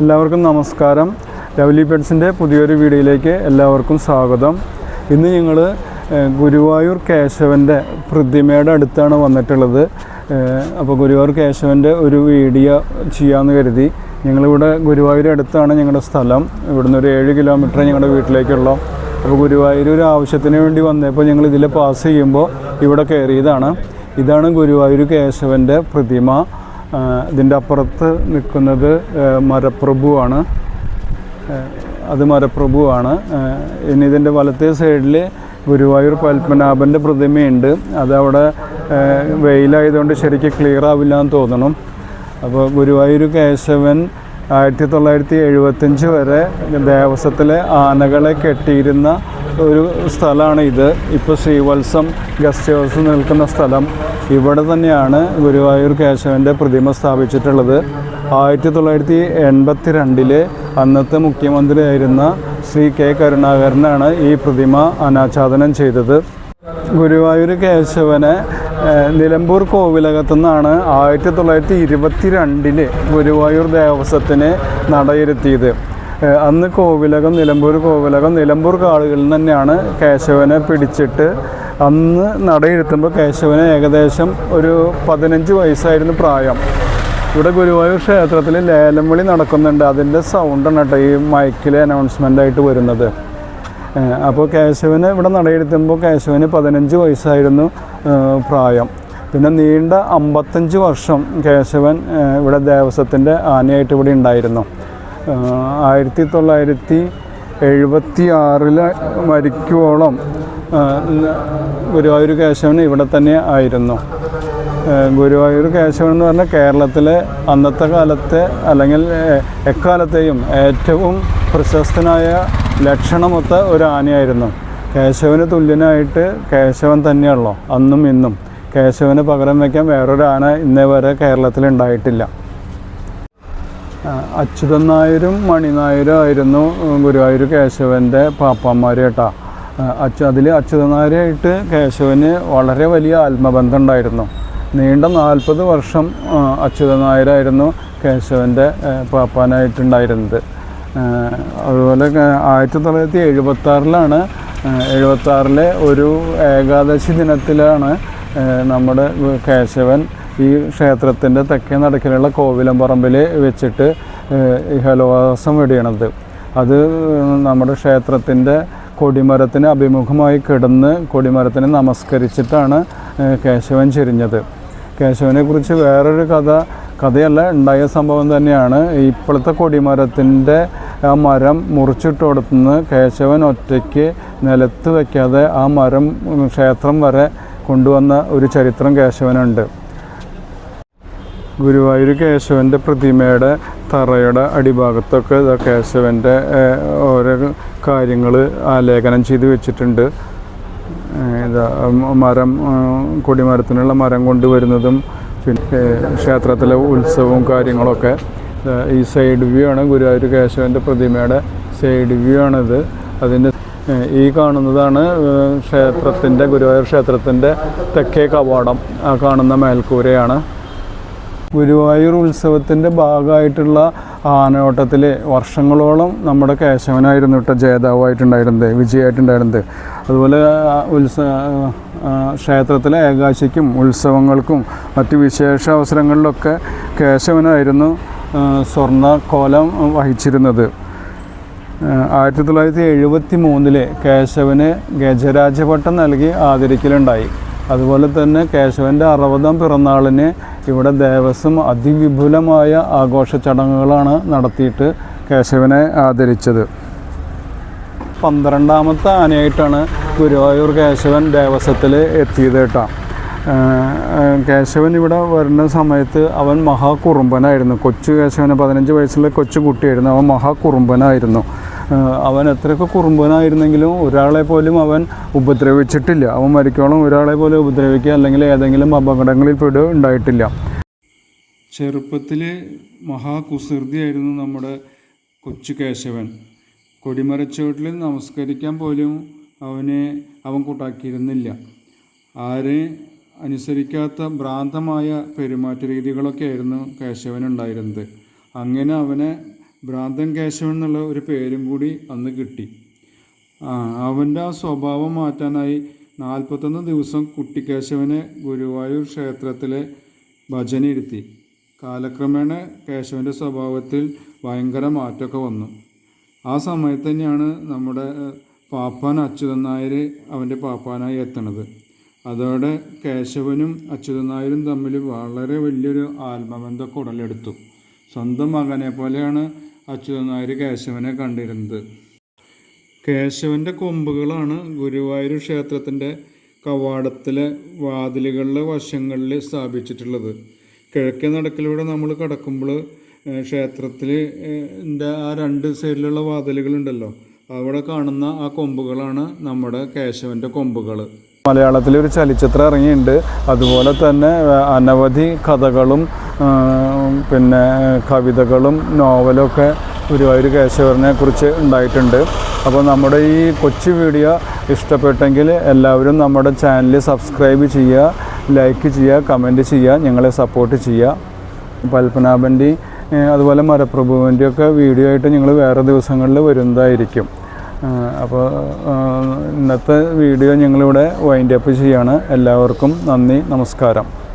എല്ലാവർക്കും നമസ്കാരം. ലവ്ലി പെഡ്സിന്റെ പുതിയൊരു വീഡിയോയിലേക്ക് എല്ലാവർക്കും സ്വാഗതം. ഇന്ന് ഞങ്ങൾ ഗുരുവായൂർ കേശവന്റെ പ്രതിമയുടെ അടുത്താണ് വന്നിട്ടുള്ളത്. അപ്പോൾ ഗുരുവായൂർ കേശവന്റെ ഒരു വീഡിയോ ചെയ്യാമെന്ന് കരുതി ഞങ്ങളിവിടെ ഗുരുവായൂർ അടുത്താണ് ഞങ്ങളുടെ സ്ഥലം. ഇവിടുന്ന് ഒരു ഏഴ് കിലോമീറ്റർ ഞങ്ങളുടെ വീട്ടിലേക്കുള്ള. അപ്പോൾ ഗുരുവായൂർ ഒരു ആവശ്യത്തിന് വേണ്ടി വന്നപ്പോൾ ഞങ്ങൾ ഇതിൽ പാസ് ചെയ്യുമ്പോൾ ഇവിടെ കയറിയതാണ് ഇതാണ് ഗുരുവായൂർ കേശവന്റെ പ്രതിമ. ഇതിന്റെ അപ്പുറത്ത് നിൽക്കുന്നത് മരപ്രഭുവാണ്. അത് മരപ്രഭുവാണ്. ഇനി ഇതിന്റെ വലത്തേ സൈഡിൽ ഗുരുവായൂർ പത്മനാഭന്റെ പ്രതിമയുണ്ട്. അതവിടെ വെയിലായതുകൊണ്ട് ശരിക്കും ക്ലിയർ ആവില്ല എന്ന് തോന്നണം. അപ്പോൾ ഗുരുവായൂർ കേശവൻ ആയിരത്തി തൊള്ളായിരത്തി എഴുപത്തഞ്ച് വരെ ദേവസ്വത്തിലെ ആനകളെ കെട്ടിയിരുന്ന ഒരു സ്ഥലമാണ് ഇത്. ഇപ്പോൾ ശ്രീവത്സം ഗസ്റ്റ് ഹൗസ് നിൽക്കുന്ന സ്ഥലം. ഇവിടെ തന്നെയാണ് ഗുരുവായൂർ കേശവന്റെ പ്രതിമ സ്ഥാപിച്ചിട്ടുള്ളത്. ആയിരത്തി തൊള്ളായിരത്തി എൺപത്തി രണ്ടിൽ അന്നത്തെ മുഖ്യമന്ത്രിയായിരുന്ന ശ്രീ കെ കരുണാകരനാണ് ഈ പ്രതിമ അനാച്ഛാദനം ചെയ്തത്. ഗുരുവായൂർ കേശവനെ നിലമ്പൂർ കോവിലകത്തു നിന്നാണ് ആയിരത്തി തൊള്ളായിരത്തി ഇരുപത്തി രണ്ടിൽ ഗുരുവായൂർ ദേവസ്വത്തിന് നടയിരുത്തിയത്. അന്ന് കോവിലകം നിലമ്പൂർ കോവിലകം നിലമ്പൂർ കാടുകളിൽ തന്നെയാണ് കേശവനെ പിടിച്ചിട്ട് അന്ന് നടയിരുത്തുമ്പോൾ കേശവന് ഏകദേശം ഒരു പതിനഞ്ച് വയസ്സായിരുന്നു പ്രായം. ഇവിടെ ഗുരുവായൂർ ക്ഷേത്രത്തിൽ ലേലം വിളി നടക്കുന്നുണ്ട്. അതിന്റെ സൗണ്ടാണ് കേട്ടോ ഈ മൈക്കിൽ അനൗൺസ്മെന്റ് ആയിട്ട് വരുന്നത്. അപ്പോൾ കേശവന് ഇവിടെ നടയിരുത്തുമ്പോൾ കേശവന് പതിനഞ്ച് വയസ്സായിരുന്നു പ്രായം. പിന്നെ നീണ്ട അമ്പത്തഞ്ച് വർഷം കേശവൻ ഇവിടെ ദേവസ്വത്തിന്റെ ആനയായിട്ട് ഇവിടെ ഉണ്ടായിരുന്നു. ആയിരത്തി തൊള്ളായിരത്തി എഴുപത്തി ആറിൽ മരിക്കുവോളം ഗുരുവായൂർ കേശവൻ ഇവിടെ തന്നെ ആയിരുന്നു. ഗുരുവായൂർ കേശവൻ എന്ന് പറഞ്ഞാൽ കേരളത്തിലെ അന്നത്തെ കാലത്തെ അല്ലെങ്കിൽ എക്കാലത്തെയും ഏറ്റവും പ്രശസ്തനായ ലക്ഷണമൊത്ത ഒരു ആനയായിരുന്നു. കേശവന് തുല്യനായിട്ട് കേശവൻ തന്നെയുള്ളൂ അന്നും ഇന്നും. കേശവന് പകരം വയ്ക്കാൻ വേറൊരു ആന ഇന്നേ വരെ ആ, അച്യുതൻ നായരും മണിനായരും ആയിരുന്നു ഗുരുവായൂർ കേശവന്റെ പാപ്പാന്മാർ കേട്ടാ. അച്ഛ അതിൽ അച്യുതൻ നായരായിട്ട് കേശവന് വളരെ വലിയ ആത്മബന്ധം ഉണ്ടായിരുന്നു. നീണ്ട നാൽപ്പത് വർഷം അച്യുതൻ നായരായിരുന്നു കേശവന്റെ പാപ്പാനായിട്ടുണ്ടായിരുന്നത്. അതുപോലെ ആയിരത്തി തൊള്ളായിരത്തി എഴുപത്താറിലാണ് എഴുപത്താറിലെ ഒരു ഏകാദശി ദിനത്തിലാണ് നമ്മുടെ കേശവൻ ഈ ക്ഷേത്രത്തിന്റെ തെക്കേ നടക്കിലുള്ള കോവിലമ്പറമ്പിൽ വെച്ചിട്ട് ഹലോവാസം വെടിയണത്. അത് നമ്മുടെ ക്ഷേത്രത്തിന്റെ കൊടിമരത്തിന് അഭിമുഖമായി കിടന്ന് കൊടിമരത്തിന് നമസ്കരിച്ചിട്ടാണ് കേശവൻ ചെരിഞ്ഞത്. കേശവനെ കുറിച്ച് വേറൊരു കഥ കഥയല്ല ഉണ്ടായ സംഭവം തന്നെയാണ്. ഇപ്പോഴത്തെ കൊടിമരത്തിന്റെ ആ മരം മുറിച്ചിട്ട് കൊടുത്തുനിന്ന് കേശവൻ ഒറ്റയ്ക്ക് നിലത്ത് വയ്ക്കാതെ ആ മരം ക്ഷേത്രം വരെ കൊണ്ടുവന്ന ഒരു ചരിത്രം കേശവനുണ്ട്. ഗുരുവായൂർ കേശവന്റെ പ്രതിമയുടെ തറയുടെ അടിഭാഗത്തൊക്കെ കേശവന്റെ ഓരോ കാര്യങ്ങൾ ആലേഖനം ചെയ്ത് വെച്ചിട്ടുണ്ട്. ഇതാ മരം കൊടിമരത്തിനുള്ള മരം കൊണ്ടുവരുന്നതും പിന്നെ ക്ഷേത്രത്തിലെ ഉത്സവവും കാര്യങ്ങളൊക്കെ. ഈ സൈഡ് വ്യൂ ആണ് ഗുരുവായൂർ കേശവന്റെ പ്രതിമയുടെ സൈഡ് വ്യൂ ആണിത്. അതിന്റെ ഈ കാണുന്നതാണ് ക്ഷേത്രത്തിന്റെ ഗുരുവായൂർ ക്ഷേത്രത്തിന്റെ തെക്കേ കവാടം. ആ കാണുന്ന മേൽക്കൂരയാണ്. ഗുരുവായൂർ ഉത്സവത്തിന്റെ ഭാഗമായിട്ടുള്ള ആനയോട്ടത്തിൽ വർഷങ്ങളോളം നമ്മുടെ കേശവനായിരുന്നു കേട്ടോ ജേതാവായിട്ടുണ്ടായിരുന്നത് വിജയമായിട്ടുണ്ടായിരുന്നത്. അതുപോലെ ഉത്സവ ക്ഷേത്രത്തിലെ ഏകാശിക്കും ഉത്സവങ്ങൾക്കും മറ്റ് വിശേഷ അവസരങ്ങളിലൊക്കെ കേശവനായിരുന്നു സ്വർണ കോലം വഹിച്ചിരുന്നത്. ആയിരത്തി തൊള്ളായിരത്തി എഴുപത്തി മൂന്നിലെ കേശവന് ഗജരാജപട്ടം നൽകി ആദരിക്കലുണ്ടായി. അതുപോലെ തന്നെ കേശവന്റെ അറുപതാം പിറന്നാളിന് ഇവിടെ ദേവസ്വം അതിവിപുലമായ ആഘോഷ ചടങ്ങുകളാണ് നടത്തിയിട്ട് കേശവനെ ആദരിച്ചത്. പന്ത്രണ്ടാമത്തെ ആനയായിട്ടാണ് ഗുരുവായൂർ കേശവൻ ദേവസ്വത്തിൽ എത്തിയത് കേട്ടോ. കേശവൻ ഇവിടെ വരുന്ന സമയത്ത് അവൻ മഹാകുറുമ്പനായിരുന്നു. കൊച്ചു കേശവന് പതിനഞ്ച് വയസ്സുള്ള കൊച്ചു കുട്ടിയായിരുന്നു. അവൻ മഹാകുറുമ്പനായിരുന്നു. അവൻ എത്രയൊക്കെ കുറുമ്പനായിരുന്നെങ്കിലും ഒരാളെ പോലും അവൻ ഉപദ്രവിച്ചിട്ടില്ല. അവൻ മരിക്കോളം ഒരാളെ പോലും ഉപദ്രവിക്കുക അല്ലെങ്കിൽ ഏതെങ്കിലും അപകടങ്ങളിൽ പെടുക ഉണ്ടായിട്ടില്ല. ചെറുപ്പത്തിൽ മഹാകുസൃതിയായിരുന്നു നമ്മുടെ കൊച്ചു കേശവൻ. കൊടിമരച്ചുവട്ടിൽ നമസ്കരിക്കാൻ പോലും അവനെ അവൻ കൂട്ടാക്കിയിരുന്നില്ല. ആരെ അനുസരിക്കാത്ത ഭ്രാന്തമായ പെരുമാറ്റ ആയിരുന്നു കേശവനുണ്ടായിരുന്നത്. അങ്ങനെ അവനെ ഭ്രാന്തൻ കേശവൻ എന്നുള്ള ഒരു പേരും കൂടി അന്ന് കിട്ടി. അവന്റെ ആ സ്വഭാവം മാറ്റാനായി നാൽപ്പത്തൊന്ന് ദിവസം കുട്ടിക്കേശവനെ ഗുരുവായൂർ ക്ഷേത്രത്തിലെ ഭജന ഇരുത്തി. കാലക്രമേണ കേശവന്റെ സ്വഭാവത്തിൽ ഭയങ്കര മാറ്റമൊക്കെ വന്നു. ആ സമയത്ത് തന്നെയാണ് നമ്മുടെ പാപ്പാൻ അച്യുതൻ നായർ അവന്റെ പാപ്പാനായി എത്തണത് അതോടെ കേശവനും അച്യുതൻ നായരും തമ്മിൽ വളരെ വലിയൊരു ആത്മബന്ധമൊക്കെ ഉടലെടുത്തു സ്വന്തം മകനെ പോലെയാണ് അച്യുതൻ നായർ കേശവനെ കണ്ടിരുന്നത്. കേശവന്റെ കൊമ്പുകളാണ് ഗുരുവായൂർ ക്ഷേത്രത്തിന്റെ കവാടത്തിലെ വാതിലുകളിലെ വശങ്ങളിൽ സ്ഥാപിച്ചിട്ടുള്ളത്. കിഴക്കേ നടക്കിലൂടെ നമ്മൾ കടക്കുമ്പോൾ ക്ഷേത്രത്തിൽ ആ രണ്ട് സൈഡിലുള്ള വാതിലുകളുണ്ടല്ലോ അവിടെ കാണുന്ന ആ കൊമ്പുകളാണ് നമ്മുടെ കേശവന്റെ കൊമ്പുകൾ മലയാളത്തിലൊരു ചലച്ചിത്രം ഇറങ്ങിയിട്ടുണ്ട്. അതുപോലെ തന്നെ അനവധി കഥകളും പിന്നെ കവിതകളും നോവലൊക്കെ ഗുരുവായൂർ കേശവറിനെ കുറിച്ച് ഉണ്ടായിട്ടുണ്ട്. അപ്പോൾ നമ്മുടെ ഈ കൊച്ചു വീഡിയോ ഇഷ്ടപ്പെട്ടെങ്കിൽ എല്ലാവരും നമ്മുടെ ചാനൽ സബ്സ്ക്രൈബ് ചെയ്യുക ലൈക്ക് ചെയ്യുക കമന്റ് ചെയ്യുക ഞങ്ങളെ സപ്പോർട്ട് ചെയ്യുക. പത്മനാഭന്റെ അതുപോലെ മരപ്രഭുവിന്റെ ഒക്കെ വീഡിയോ ആയിട്ട് ഞങ്ങൾ വേറെ ദിവസങ്ങളിൽ വരുന്നതായിരിക്കും. അപ്പോൾ ഇന്നത്തെ വീഡിയോ ഞങ്ങളിവിടെ വൈൻഡ് അപ്പ് ചെയ്യാണ്. എല്ലാവർക്കും നന്ദി നമസ്കാരം.